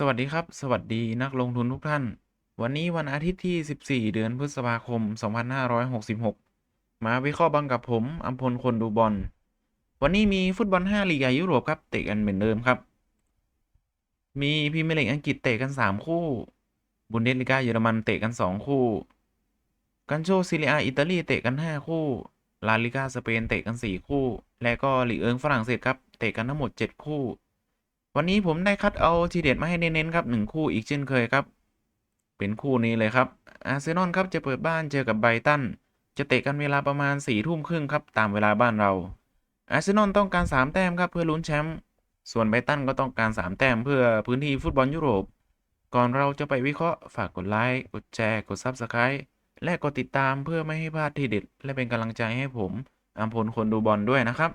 สวัสดีครับ สวัสดีนักลงทุนทุกท่าน วันนี้วันอาทิตย์ที่ 14 เดือนพฤษภาคม 2566 มาวิเคราะห์บังกับผมอัมพลคนดูบอล วันนี้มีฟุตบอล 5 ลีกใหญ่ยุโรปครับ เตะกันเหมือนเดิมครับ มีพรีเมียร์ลีกอังกฤษเตะกัน 3 คู่ บุนเดสลิกาเยอรมันเตะกัน 2 คู่ กันโชซีเรียอิตาลีเตะกัน 5 คู่ ลาลิกาสเปนเตะกัน 4 คู่ และก็ลีกเอิงฝรั่งเศสครับ เตะกันทั้งหมด 7 คู่ วันนี้ผมได้คัดเอาทีเด็ดมาให้เน้นๆครับหนึ่งคู่อีกเช่นเคยครับ เป็นคู่นี้เลยครับอาร์เซนอลครับจะเปิดบ้านเจอกับไบตันจะเตะกันเวลาประมาณ4ี่ทุ่มครึ่งครับตามเวลาบ้านเรา อาร์เซนอลต้องการ 3 แต้มครับเพื่อลุ้นแชมป์ส่วนไบตันก็ต้องการ 3 แต้มเพื่อพื้นที่ฟุตบอลยุโรป ก่อนเราจะไปวิเคราะห์ฝากกดไลค์กดแชร์กด Subscribe และกดติดตามเพื่อไม่ให้พลาดทีเด็ด และเป็นกำลังใจให้ผมอัมพลคนดูบอลด้วยนะครับ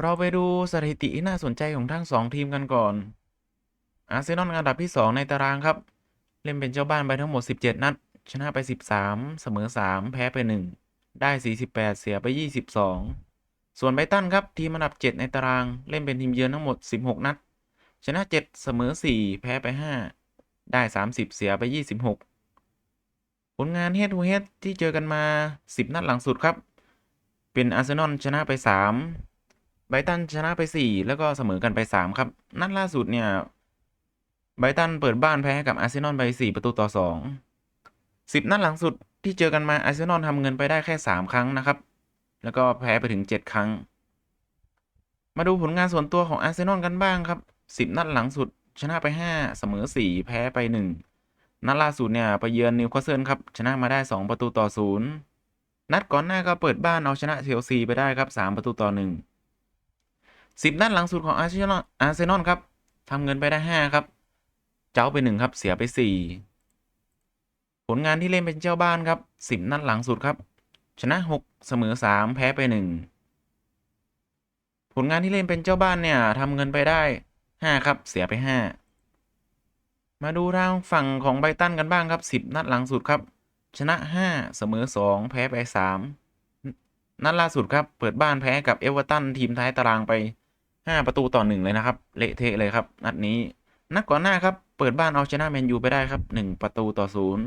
เราไปดูสถิติน่าสนใจของทั้ง 2 ทีมกันก่อน อาร์เซนอลอันดับที่ 2 ในตารางครับ เล่นเป็นเจ้าบ้านไปทั้งหมด 17 นัด ชนะไป 13 เสมอ 3 แพ้ไป 1 ได้ 48 เสียไป 22 ส่วนไบตันครับทีมอันดับ 7 ในตารางเล่นเป็นทีมเยือนทั้งหมด 16 นัด ชนะ 7 เสมอ 4 แพ้ไป 5 ได้ 30 เสียไป 26 ผลงาน Head to Head ที่เจอกันมา 10 นัดหลังสุดครับ เป็นอาร์เซนอลชนะไป 3 บรตันชนะไป 4 แล้วก็เสมอกันไป 3 ครับ นัดล่าสุดเนี่ยไบตันเปิดบ้านแพ้ให้กับอาร์เซนอลไป 4 ประตูต่อ 2 10 นัดหลังสุดที่เจอกันมาอาร์เซนอลทำเงินไปได้แค่ 3 ครั้งนะครับ แล้วก็แพ้ไปถึง 7 ครั้ง มาดูผลงานส่วนตัวของอาร์เซนอลกันบ้างครับ 10 นัดหลังสุด ชนะไป 5 เสมอ 4 แพ้ไป 1 นัดล่าสุดเนี่ยไปเยือนนิวคาสเซิลครับชนะมาได้ 2 ประตูต่อ 0 นัดก่อนหน้าก็เปิดบ้านเอาชนะเชลซีไปได้ครับ 3 ประตูต่อ 1 สิบนัดหลังสุดของอาร์เซนอลอาร์เซนอลครับทำเงินไปได้ห้าครับ เจ้าไปหนึ่งครับ เสียไปสี่ผลงานที่เล่นเป็นเจ้าบ้านครับสิบนัดหลังสุดครับ ชนะหกเสมอสามแพ้ไปหนึ่งผลงานที่เล่นเป็นเจ้าบ้านเนี่ยทำเงินไปได้ห้าครับ เสียไปห้ามาดูทางฝั่งของไบรตันกันบ้างครับสิบนัดหลังสุดครับ ชนะห้าเสมอสองแพ้ไปสามนัดล่าสุดครับ เปิดบ้านแพ้กับเอเวอร์ตันทีมท้ายตารางไป ห้าประตูต่อหนึ่งเลยนะครับ เละเทะเลยครับ นัดนี้ นัดก่อนหน้าครับ เปิดบ้านเอาชนะแมนยูไปได้ครับหนึ่งประตูต่อศูนย์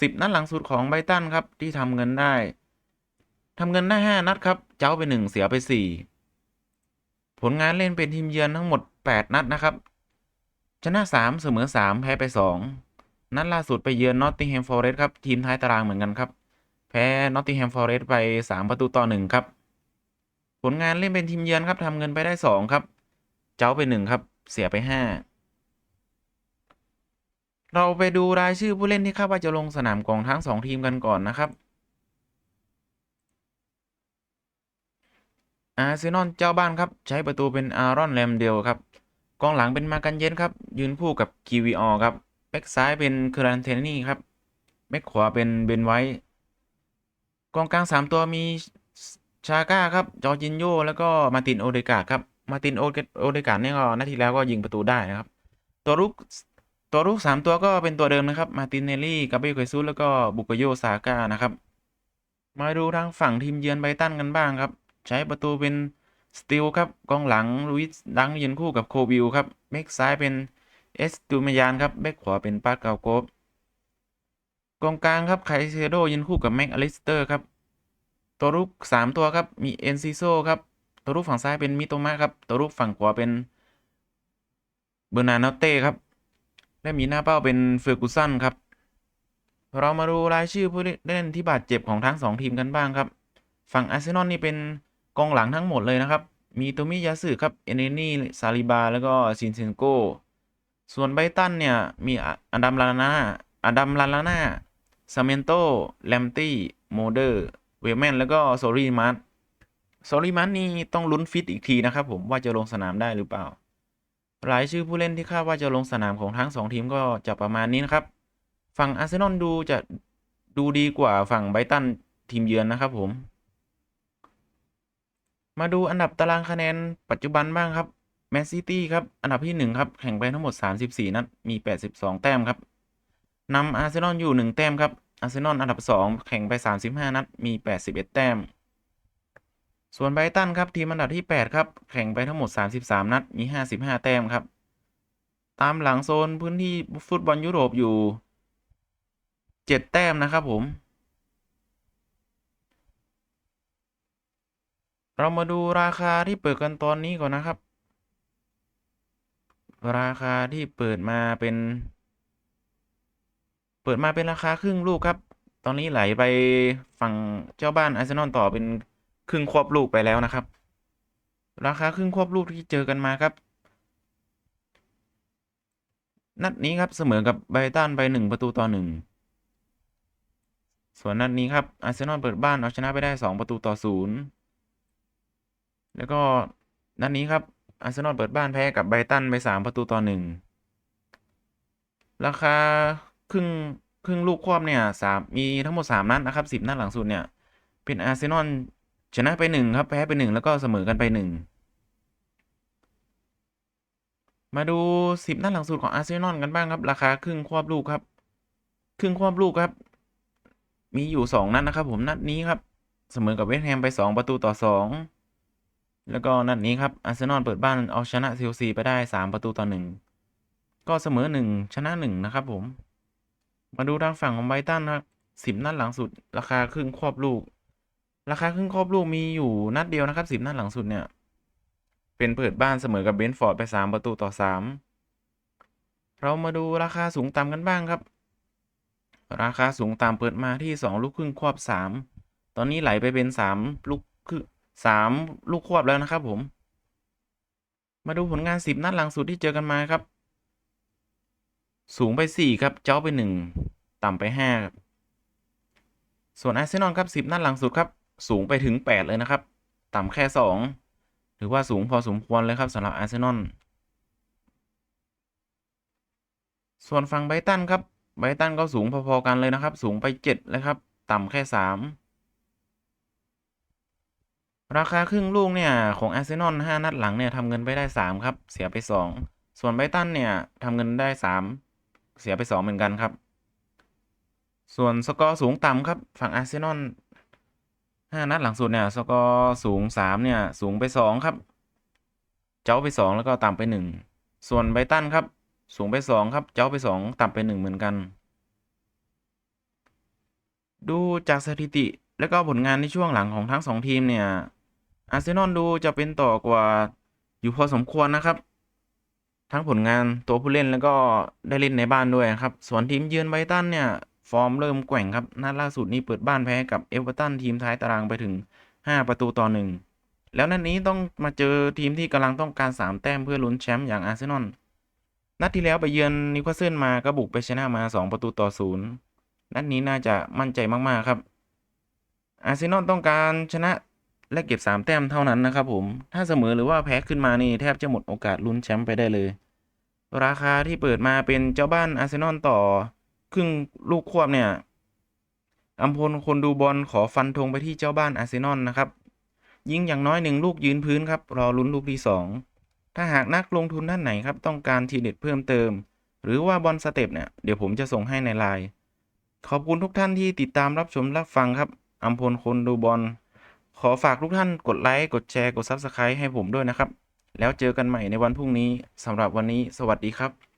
สิบนัดหลังสุดของไบรตันครับ ที่ทำเงินได้ทำเงินได้ห้านัดครับ เจ้าไปหนึ่งเสียไปสี่ผลงานเล่นเป็นทีมเยือนทั้งหมดแปดนัดนะครับ ชนะสามเสมอสามแพ้ไปสองนัดล่าสุดไปเยือนนอตติงแฮมฟอร์เรสต์ครับ ทีมท้ายตารางเหมือนกันครับ แพ้นอตติงแฮมฟอร์เรสต์ไปสามประตูต่อหนึ่งครับ ผลงานเล่นเป็นทีมเยือนครับทำเงินไปได้สองครับ เจ้าไปหนึ่งครับ เสียไปห้าเราไปดูรายชื่อผู้เล่นที่คาดว่าจะลงสนามของทั้งสองทีมกันก่อนนะครับอาร์เซนอลเจ้าบ้านครับใช้ประตูเป็นอารอนแรมเดลครับกองหลังเป็นมากันเย็นครับยืนคู่กับกีวีออครับแบ็กซ้ายเป็นเคอรันเทนนี่ครับแบ็กขวาเป็นเบนไวท์กองกลางสามตัวมี ชาก้าครับ จอจินโยแล้วก็มาตินโอเดกาครับ มาตินโอโอเดกาเนี่ยก็นาทีแล้วก็ยิงประตูได้นะครับ ตัวรุกตัวรุกสามตัวก็เป็นตัวเดิมนะครับ มาตินเนลลี่กาเบรียลเคซุสแล้วก็บุกโยซาก้านะครับ มาดูทางฝั่งทีมเยือนไบตันกันบ้างครับ ใช้ประตูเป็นสติลครับกองหลังลุยส์ดังยืนคู่กับโคบิลครับแบ็กซ้ายเป็นเอสตูมยานครับแบ็กขวาเป็นปาเกาโกบกองกลางครับไคเซโดยืนคู่กับแม็กอลิสเตอร์ครับ ตัวรุกสามตัวครับ มีเอนซิโซครับ ตัวรุกฝั่งซ้ายเป็นมิโตมะครับ ตัวรุกฝั่งขวาเป็นเบอร์นาโนเต้ครับ และมีหน้าเป้าเป็นเฟอร์กูสันครับ เรามาดูรายชื่อผู้เล่นที่บาดเจ็บของทั้งสองทีมกันบ้างครับ ฝั่งอาร์เซนอลนี่เป็นกองหลังทั้งหมดเลยนะครับ มีโตมิยาสึครับ เอเนนี่ซาลิบา แล้วก็ซินเซนโก ส่วนไบรตันเนี่ย มีอดัมลานาอดัมลาลานาซาเมนโตแลมตี้โมเดอร์ เวลแมนแล้วก็โซรีมัสโซรีมัสนี่ต้องลุ้นฟิตอีกทีนะครับผมว่าจะลงสนามได้หรือเปล่า รายชื่อผู้เล่นที่คาดว่าจะลงสนามของทั้งสองทีมก็จะประมาณนี้นะครับ ฝั่งอาร์เซนอลดูจะดูดีกว่าฝั่งไบตันทีมเยือนนะครับผม มาดูอันดับตารางคะแนนปัจจุบันบ้างครับแมนซิตี้ครับ อันดับที่ 1 ครับ แข่งไปทั้งหมด 34 นัด มี 82 แต้มครับนำอาร์เซนอลอยู่ 1 แต้มครับ อาร์เซนอลอันดับ 2 แข่งไป 35 นัด มี 81 แต้ม ส่วนไบรตันครับ ทีมอันดับที่ 8 ครับ แข่งไปทั้งหมด 33 นัด มี 55 แต้มครับ ตามหลังโซนพื้นที่ฟุตบอลยุโรปอยู่ 7 แต้มนะครับผม เรามาดูราคาที่เปิดกันตอนนี้ก่อนนะครับ ราคาที่เปิดมาเป็น ปิดมาเป็นราคาครึ่งลูกครับ ตอนนี้ไหลไปฝั่งเจ้าบ้านอาร์เซนอลต่อเป็นครึ่งควบลูกไปแล้วนะครับ ราคาครึ่งควบลูกที่เจอกันมาครับ นัดนี้ครับเสมอกับไบตันไปหนึ่งประตูต่อหนึ่งส่วนนัดนี้ครับอาร์เซนอลเปิดบ้านเอาชนะไปได้สองประตูต่อศูนย์แล้วก็นัดนี้ครับอาร์เซนอลเปิดบ้านแพ้กับไบตันไปสามประตูต่อหนึ่งราคา ครึ่งครึ่งลูกควบเนี่ยสามมีทั้งหมดสามนัดนะครับสิบนัดหลังสุดเนี่ย เป็นอาร์เซนอลชนะไปหนึ่งครับ แพ้ไปหนึ่งแล้วก็เสมอกันไปหนึ่งมาดูสิบนัดหลังสุดของอาร์เซนอลกันบ้างครับ ราคาครึ่งควบลูกครับ ครึ่งควบลูกครับ มีอยู่สองนัดนะครับ ผมนัดนี้ครับ เสมอกับเวสต์แฮมไปสองประตูต่อสองแล้วก็นัดนี้ครับอาร์เซนอลเปิดบ้านเอาชนะเชลซีไปได้สามประตูต่อหนึ่งก็เสมอหนึ่งชนะหนึ่งนะครับผม มาดูทางฝั่งของไบตันนะครับสิบนัดหลังสุด ราคาครึ่งควบลูก ราคาครึ่งควบลูกมีอยู่นัดเดียวนะครับสิบนัดหลังสุดเนี่ย เป็นเปิดบ้านเสมอกับเบนฟอร์ดไปสามประตูต่อสามเรามาดูราคาสูงต่ำกันบ้างครับ ราคาสูงต่ำเปิดมาที่สองลูกครึ่งควบสามตอนนี้ไหลไปเป็นสามลูกคือสามลูกควบแล้วนะครับผม มาดูผลงานสิบนัดหลังสุดที่เจอกันมาครับ สูงไปสี่ครับ เจ้าไปหนึ่งต่ำไปห้าครับ ส่วนอาร์เซนอลครับสิบนัดหลังสุดครับ สูงไปถึงแปดเลยนะครับ ต่ำแค่สองถือว่าสูงพอสมควรเลยครับสำหรับอาร์เซนอล ส่วนฝั่งไบตันครับไบตันก็สูงพอๆกันเลยนะครับ สูงไปเจ็ดเลยครับ ต่ำแค่สามราคาครึ่งลูกเนี่ย ของอาร์เซนอลห้านัดหลังเนี่ยทำเงินไปได้สามครับ เสียไปสองส่วนไบตันเนี่ยทำเงินได้สาม เสียไปสองเหมือนกันครับ ส่วนสกอร์สูงต่ำครับ ฝั่งอาร์เซนอลห้านัดหลังสุดเนี่ย สกอร์สูงสามเนี่ย สูงไปสองครับ เจ้าไปสองแล้วก็ต่ำไปหนึ่งส่วนไบตันครับ สูงไปสองครับ เจ้าไปสองต่ำไปหนึ่งเหมือนกัน ดูจากสถิติแล้วก็ผลงานในช่วงหลังของทั้งสองทีมเนี่ยอาร์เซนอลดูจะเป็นต่อกว่าอยู่พอสมควรนะครับ ทั้งผลงานตัวผู้เล่นแล้วก็ได้เล่นในบ้านด้วยครับ ส่วนทีมเยือนไบรตันเนี่ย ฟอร์มเริ่มแกว่งครับ นัดล่าสุดนี้เปิดบ้านแพ้กับเอเวอร์ตันทีมท้ายตารางไปถึง 5 ประตูต่อหนึ่งแล้วนัดนี้ต้องมาเจอทีมที่กำลังต้องการ 3 แต้มเพื่อลุ้นแชมป์อย่างอาร์เซนอล นัดที่แล้วไปเยือนนิวคาสเซิลมาก็บุกไปชนะมา 2 ประตูต่อศูนย์นัดนี้น่าจะมั่นใจมากๆครับ อาร์เซนอลต้องการชนะ และเก็บ 3 แต้มเท่านั้นนะครับผม ถ้าเสมอหรือว่าแพ้ขึ้นมานี่แทบจะหมดโอกาสลุ้นแชมป์ไปได้เลย ราคาที่เปิดมาเป็นเจ้าบ้านอาร์เซนอลต่อ ครึ่งลูกควบเนี่ยอัมพลคนดูบอลขอฟันธงไปที่เจ้าบ้านอาร์เซนอลนะครับ ยิงอย่างน้อยหนึ่งลูกยืนพื้นครับรอลุ้นลูกที่สองถ้าหากนักลงทุนท่านไหนครับต้องการทีเด็ดเพิ่มเติม หรือว่าบอลสเต็ปเนี่ยเดี๋ยวผมจะส่งให้ในไลน์ขอบคุณทุกท่านที่ติดตามรับชมรับฟังครับอัมพลคนดูบอล ขอฝากทุกท่านกดไลค์ กดแชร์ กด Subscribe ให้ผมด้วยนะครับ แล้วเจอกันใหม่ในวันพรุ่งนี้สำหรับวันนี้ สวัสดีครับ